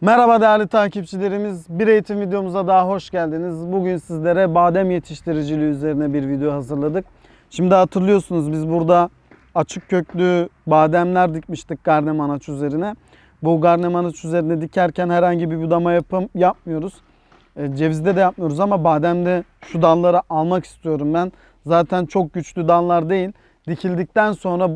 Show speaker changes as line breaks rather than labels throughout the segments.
Merhaba değerli takipçilerimiz. Bir eğitim videomuza daha hoş geldiniz. Bugün sizlere badem yetiştiriciliği üzerine bir video hazırladık. Şimdi hatırlıyorsunuz biz burada açık köklü bademler dikmiştik garnemanaç üzerine. Bu garnemanaç üzerine dikerken herhangi bir budama yapım yapmıyoruz. E, Cevizde de yapmıyoruz ama bademde şu dalları almak istiyorum ben. Zaten çok güçlü dallar değil. Dikildikten sonra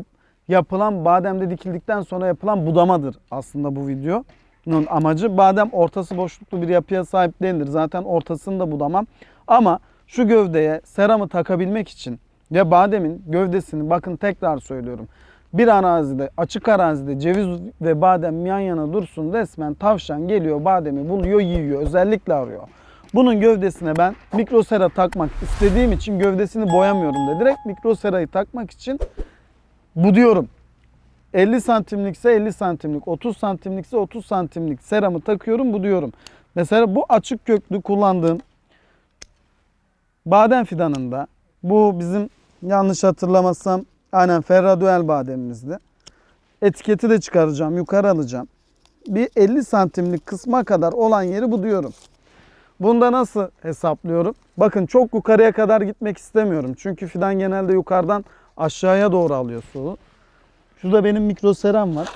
yapılan bademde dikildikten sonra yapılan budamadır aslında bu video. Bunun amacı badem ortası boşluklu bir yapıya sahip değildir. Zaten ortasını da budamam. Ama şu gövdeye seramı takabilmek için ve bademin gövdesini bakın tekrar söylüyorum. Bir arazide, açık arazide ceviz ve badem yan yana dursun resmen tavşan geliyor bademi buluyor yiyor. Özellikle arıyor. Bunun gövdesine ben mikrosera takmak istediğim için gövdesini boyamıyorum da direkt mikroserayı takmak için buduyorum. 50 santimlikse 50 santimlik, 30 santimlikse 30 santimlik seramı takıyorum, buduyorum. Mesela bu açık köklü kullandığım badem fidanında bu bizim yanlış hatırlamazsam aynen Ferraduel bademimizdi. Etiketi de çıkaracağım, yukarı alacağım. Bir 50 santimlik kısma kadar olan yeri buduyorum. Bunda nasıl hesaplıyorum? Bakın çok yukarıya kadar gitmek istemiyorum. Çünkü fidan genelde yukarıdan aşağıya doğru alıyor suyu. Şurada benim mikroseram var.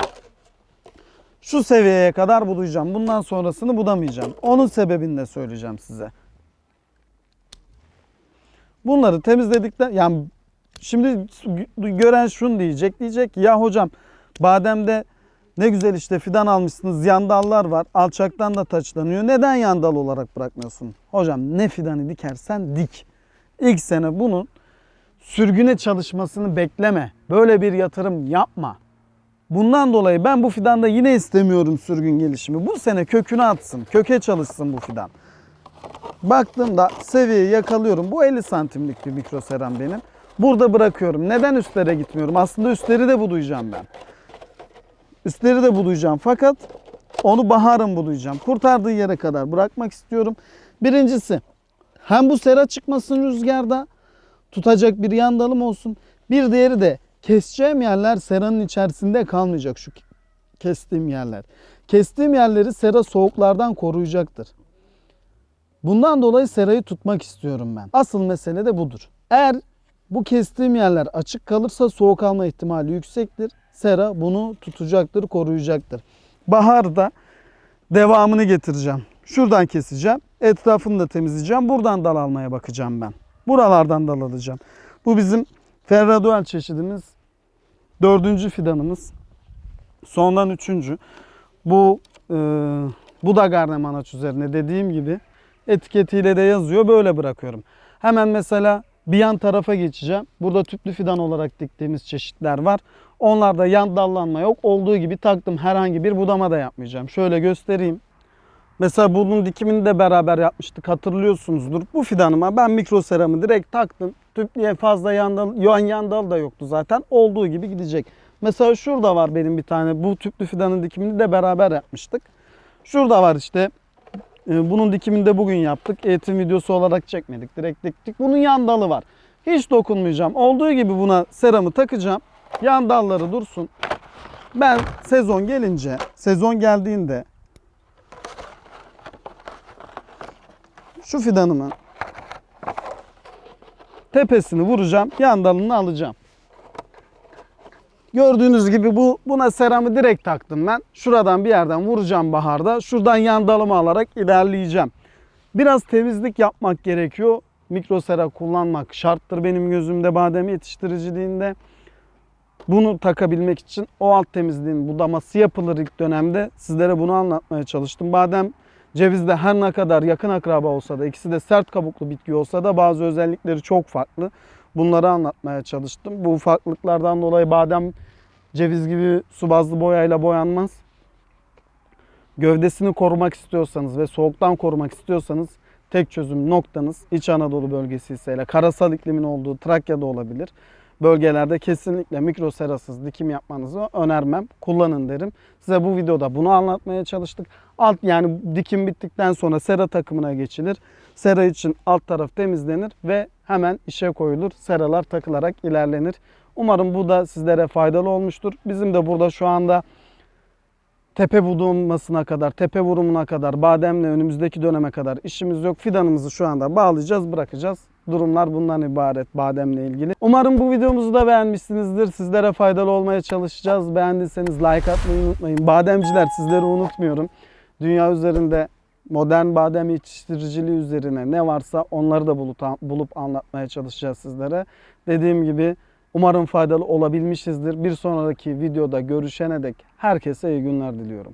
Şu seviyeye kadar budayacağım. Bundan sonrasını budamayacağım. Onun sebebini de söyleyeceğim size. Bunları temizledikten yani şimdi gören şunu diyecek. Diyecek ki ya hocam bademde ne güzel işte fidan almışsınız yan dallar var. Alçaktan da taçlanıyor. Neden yan dal olarak bırakmıyorsun? Hocam ne fidanı dikersen dik. İlk sene bunun sürgüne çalışmasını bekleme. Böyle bir yatırım yapma. Bundan dolayı ben bu fidanda yine istemiyorum sürgün gelişimi. Bu sene kökünü atsın, köke çalışsın bu fidan. Baktığımda seviyeyi yakalıyorum. Bu 50 santimlik bir mikroseram benim. Burada bırakıyorum. Neden üstlere gitmiyorum? Aslında üstleri de budayacağım ben. Üstleri de budayacağım fakat onu baharın budayacağım. Kurtardığı yere kadar bırakmak istiyorum. Birincisi hem bu sera çıkmasın rüzgarda tutacak bir yan dalım olsun. Bir diğeri de keseceğim yerler seranın içerisinde kalmayacak şu kestiğim yerler. Kestiğim yerleri sera soğuklardan koruyacaktır. Bundan dolayı serayı tutmak istiyorum ben. Asıl mesele de budur. Eğer bu kestiğim yerler açık kalırsa soğuk alma ihtimali yüksektir. Sera bunu tutacaktır, koruyacaktır. Baharda devamını getireceğim. Şuradan keseceğim. Etrafını da temizleyeceğim. Buradan dal almaya bakacağım ben. Buralardan dal alacağım. Bu bizim Ferraduel çeşidimiz. Dördüncü fidanımız. Sondan üçüncü. Bu e, bu da garnemanaç üzerine dediğim gibi etiketiyle de yazıyor. Böyle bırakıyorum. Hemen mesela bir yan tarafa geçeceğim. Burada tüplü fidan olarak diktiğimiz çeşitler var. Onlarda yan dallanma yok. Olduğu gibi taktım. Herhangi bir budama da yapmayacağım. Şöyle göstereyim. Mesela bunun dikimini de beraber yapmıştık hatırlıyorsunuzdur. Bu fidanıma ben mikroseramı direkt taktım. Tüplüye fazla yandal, yan yandal da yoktu zaten. Olduğu gibi gidecek. Mesela şurada var benim bir tane. Bu tüplü fidanın dikimini de beraber yapmıştık. Şurada var işte. Ee, Bunun dikimini de bugün yaptık. Eğitim videosu olarak çekmedik. Direkt diktik. Bunun yan dalı var. Hiç dokunmayacağım. Olduğu gibi buna seramı takacağım. Yan dalları dursun. Ben sezon gelince, sezon geldiğinde şu fidanımın tepesini vuracağım. Yan dalını alacağım. Gördüğünüz gibi bu buna seramı direkt taktım ben. Şuradan bir yerden vuracağım baharda. Şuradan yan dalımı alarak ilerleyeceğim. Biraz temizlik yapmak gerekiyor. Mikrosera kullanmak şarttır benim gözümde badem yetiştiriciliğinde. Bunu takabilmek için o alt temizliğin budaması yapılır ilk dönemde. Sizlere bunu anlatmaya çalıştım. Badem cevizde her ne kadar yakın akraba olsa da ikisi de sert kabuklu bitki olsa da bazı özellikleri çok farklı. Bunları anlatmaya çalıştım. Bu farklılıklardan dolayı badem ceviz gibi su bazlı boyayla boyanmaz. Gövdesini korumak istiyorsanız ve soğuktan korumak istiyorsanız tek çözüm noktanız İç Anadolu bölgesi ise karasal iklimin olduğu Trakya'da olabilir. Bölgelerde kesinlikle mikroserasız dikim yapmanızı önermem. Kullanın derim. Size bu videoda bunu anlatmaya çalıştık. Alt yani dikim bittikten sonra sera takımına geçilir. Sera için alt taraf temizlenir ve hemen işe koyulur. Seralar takılarak ilerlenir. Umarım bu da sizlere faydalı olmuştur. Bizim de burada şu anda tepe budulmasına kadar, tepe vurumuna kadar, bademle önümüzdeki döneme kadar işimiz yok. Fidanımızı şu anda bağlayacağız, bırakacağız. Durumlar bundan ibaret bademle ilgili. Umarım bu videomuzu da beğenmişsinizdir. Sizlere faydalı olmaya çalışacağız. Beğendiyseniz like atmayı unutmayın. Bademciler sizleri unutmuyorum. Dünya üzerinde modern badem yetiştiriciliği üzerine ne varsa onları da bulup, bulup anlatmaya çalışacağız sizlere. Dediğim gibi umarım faydalı olabilmişizdir. Bir sonraki videoda görüşene dek herkese iyi günler diliyorum.